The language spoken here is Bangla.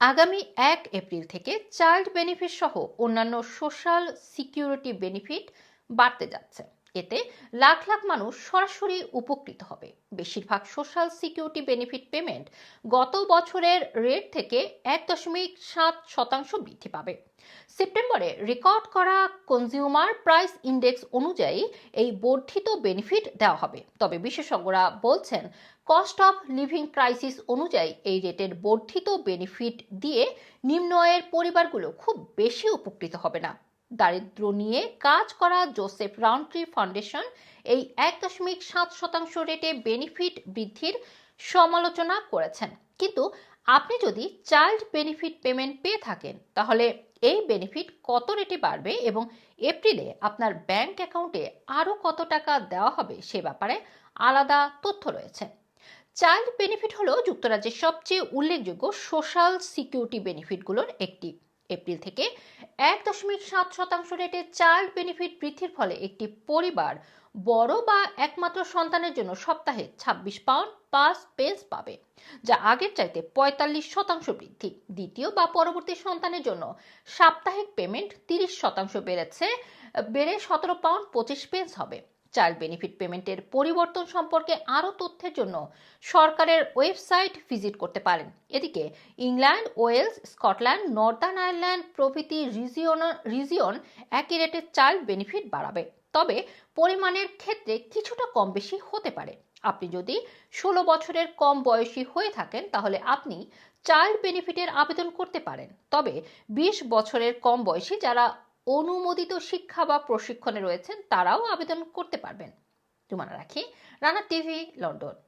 আগামী এক এপ্রিল থেকে চাইল্ড বেনিফিট সহ অন্যান্য সোশ্যাল সিকিউরিটি বেনিফিট বাড়তে যাচ্ছে। এতে লাখ লাখ মানুষ সরাসরি উপকৃত হবে। বেশিরভাগ সোশ্যাল সিকিউরিটি বেনিফিট পেমেন্ট গত বছরের রেট থেকে এক দশমিক সাত শতাংশ বৃদ্ধি পাবে। সেপ্টেম্বরে রেকর্ড করা কনজিউমার প্রাইস ইন্ডেক্স অনুযায়ী এই বর্ধিত বেনিফিট দেওয়া হবে। তবে বিশেষজ্ঞরা বলছেন কস্ট অফ লিভিং ক্রাইসিস অনুযায়ী এই রেটের বর্ধিত বেনিফিট দিয়ে নিম্ন আয়ের পরিবারগুলো খুব বেশি উপকৃত হবে না। দারিদ্র নিয়ে কাজ করা জোসেফ রাউন্ডট্রি ফাউন্ডেশন এই এক দশমিক সাত শতাংশ রেটে বেনিফিট বৃদ্ধির সমালোচনা করেছেন। কিন্তু আপনি যদি চাইল্ড বেনিফিট পেমেন্ট পেয়ে থাকেন, তাহলে এই বেনিফিট কত রেটে বাড়বে এবং এপ্রিলে আপনার ব্যাংক অ্যাকাউন্টে আরও কত টাকা দেওয়া হবে সে ব্যাপারে আলাদা তথ্য রয়েছে। চাইল্ড বেনিফিট হলো যুক্তরাজ্যের সবচেয়ে উল্লেখযোগ্য সোশ্যাল সিকিউরিটি বেনিফিটগুলোর একটি। এপ্রিল থেকে এক দশমিক সাত শতাংশ রেটে চাইল্ড বেনিফিট বৃদ্ধির ফলে একটি পরিবার বড় বা একমাত্র সন্তানের জন্য সপ্তাহে ছাব্বিশ পাউন্ড পাঁচ পেন্স পাবে, যা আগের চাইতে পঁয়তাল্লিশ শতাংশ বৃদ্ধি। দ্বিতীয় বা পরবর্তী সন্তানের জন্য সাপ্তাহিক পেমেন্ট তিরিশ শতাংশ বেড়েছে, বেড়ে সতেরো পাউন্ড পঁচিশ পেন্স হবে। চাইল্ড বেনিফিট পেমেন্টের পরিবর্তন সম্পর্কে আরও তথ্যের জন্য সরকারের ওয়েবসাইট ভিজিট করতে পারেন। এদিকে England, Wales, Scotland, Northern Ireland প্রভৃতি রিজিয়ন রিজিয়ন একই রেটে চাইল্ড বেনিফিট বাড়াবে। তবে পরিমাণের ক্ষেত্রে কিছুটা কম বেশি হতে পারে। আপনি যদি ষোলো বছরের কম বয়সী হয়ে থাকেন, তাহলে আপনি চাইল্ড বেনিফিটের আবেদন করতে পারেন। তবে বিশ বছরের কম বয়সী যারা অনুমোদিত শিক্ষা বা প্রশিক্ষণে রয়েছেন তারাও আবেদন করতে পারবেন। তোমার রাখি রানা টিভি লন্ডন।